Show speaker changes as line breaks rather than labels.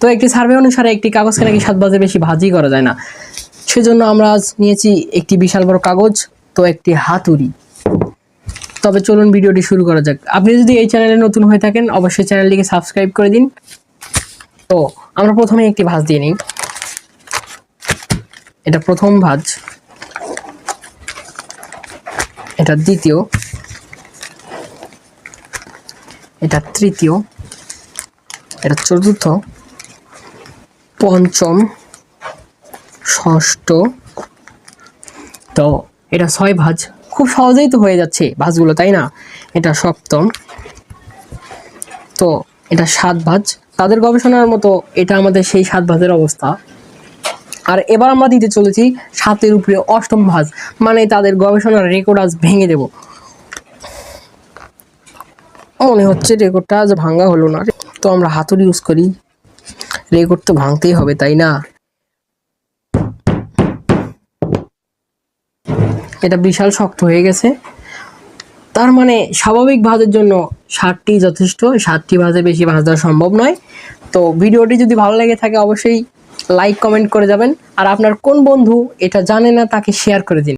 তো একটি সার্ভে অনুসারে একটি কাগজকে নাকি সাত ভাজে বেশি ভাজি করা যায় না। সেজন্য আমরা আজ নিয়েছি একটি বিশাল বড় কাগজ, তো একটি হাতুড়ি। তবে চলুন ভিডিওটি শুরু করা যাক। আপনি যদি এই চ্যানেলে নতুন হয়ে থাকেন, অবশ্যই চ্যানেলটিকে সাবস্ক্রাইব করে দিন। তো আমরা প্রথমে একটি ভাঁজ দিয়ে নিই। এটা প্রথম ভাঁজ। এটা দ্বিতীয়। এটা তৃতীয়। এটা চতুর্থ। পঞ্চম, ষষ্ঠ। তো এটা ছয় ভাঁজ। খুব সহজেই তো হয়ে যাচ্ছে ভাঁজগুলো, তাই না? এটা সপ্তম। তো এটা সাত ভাঁজ। তাদের গবেষণার মতো এটা আমাদের সেই সাত ভাঁজের অবস্থা। আর এবার আমরা দিতে চলেছি সাতের উপরে অষ্টম ভাঁজ মানে তাদের গবেষণার রেকর্ড আজ ভেঙে দেব। মনে হচ্ছে রেকর্ডটা আজ ভাঙা হলো না। তো আমরা হাতুড়ি ইউজ করি। রেকর্ড তো ভাঙতেই হবে, তাই না? এটা বিশাল শক্ত হয়ে গেছে। তার মানে স্বাভাবিক ভাজের জন্য ষাটটি যথেষ্ট ষাটটি ভাজে বেশি ভাজ দেওয়া সম্ভব নয়। তো ভিডিওটি যদি ভালো লেগে থাকে, অবশ্যই লাইক কমেন্ট করে যাবেন। আর আপনার কোন বন্ধু এটা জানে না, তাকে শেয়ার করে দিন।